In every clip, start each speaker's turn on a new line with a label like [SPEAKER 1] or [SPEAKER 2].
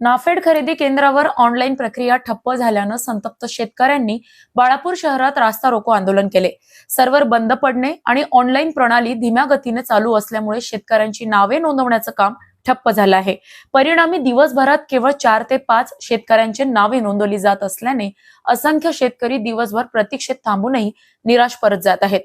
[SPEAKER 1] नाफेड खरेदी केंद्रावर ऑनलाईन प्रक्रिया ठप्प झाल्यानं संतप्त शेतकऱ्यांनी बाळापूर शहरात रास्ता रोको आंदोलन केले. सर्व्हर बंद पडणे आणि ऑनलाईन प्रणाली धीम्या गतीने चालू असल्यामुळे शेतकऱ्यांची नावे नोंदवण्याचं काम ठप्प झालं आहे. परिणामी दिवसभरात केवळ चार ते पाच शेतकऱ्यांची नावे नोंदवली जात असल्याने असंख्य शेतकरी दिवसभर प्रतीक्षेत थांबूनही निराश परत जात आहेत.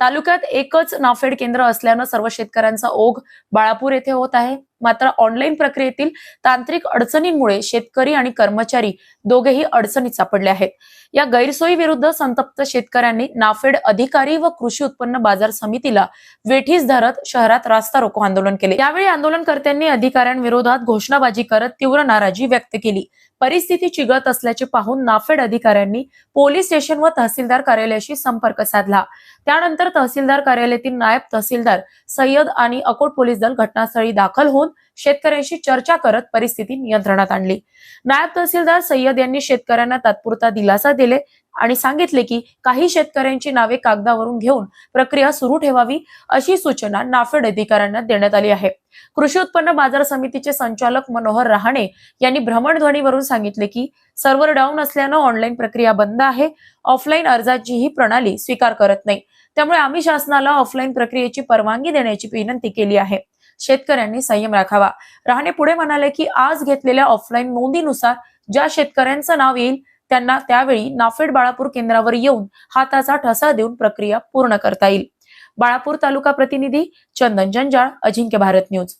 [SPEAKER 1] तालुक्यात एकच नाफेड केंद्र असल्यानं सर्व शेतकऱ्यांचा ओघ बाळापूर येथे होत आहे. मात्र ऑनलाईन प्रक्रियेतील तांत्रिक अडचणींमुळे शेतकरी आणि कर्मचारी दोघेही अडचणीत सापडले आहेत. या गैरसोयी विरुद्ध संतप्त शेतकऱ्यांनी नाफेड अधिकारी व कृषी उत्पन्न बाजार समितीला वेठीस धरत शहरात रास्ता रोको आंदोलन केले. यावेळी आंदोलनकर्त्यांनी अधिकाऱ्यांविरोधात घोषणाबाजी करत तीव्र नाराजी व्यक्त केली. परिस्थिती चिघळत असल्याचे पाहून नाफेड अधिकाऱ्यांनी पोलीस स्टेशन व तहसीलदार कार्यालयाशी संपर्क साधला. त्यानंतर तहसीलदार कार्यालयातील नायब तहसीलदार सय्यद आणि अकोट पोलीस दल घटनास्थळी दाखल होऊन शेतकऱ्यांशी चर्चा करत परिस्थिती नियंत्रणात आणली. नायब तहसीलदार सय्यद यांनी शेतकऱ्यांना तात्पुरता दिलासा दिले आणि सांगितले की काही शेतकऱ्यांची नावे कागदावरून घेऊन प्रक्रिया सुरू ठेवावी अशी सूचना नाफेड अधिकाऱ्यांना देण्यात आली आहे. कृषी उत्पन्न बाजार समितीचे संचालक मनोहर रहाणे यांनी भ्रमणध्वनीवरून सांगितले की सर्व्हर डाऊन असल्यानं ऑनलाईन प्रक्रिया बंद आहे ऑफलाईन अर्जाची ही प्रणाली स्वीकार करत नाही. त्यामुळे आम्ही शासनाला ऑफलाईन प्रक्रियेची परवानगी देण्याची विनंती केली आहे. शेतकऱ्यांनी संयम राखावा. रहाणे पुढे म्हणाले की आज घेतलेल्या ऑफलाईन नोंदीनुसार ज्या शेतकऱ्यांचं नाव येईल त्यांना त्यावेळी नाफेड बाळापूर केंद्रावर येऊन हाताचा ठसा देऊन प्रक्रिया पूर्ण करता येईल. बाळापूर तालुका प्रतिनिधी चंदन जंजाळ अजिंक्य भारत न्यूज.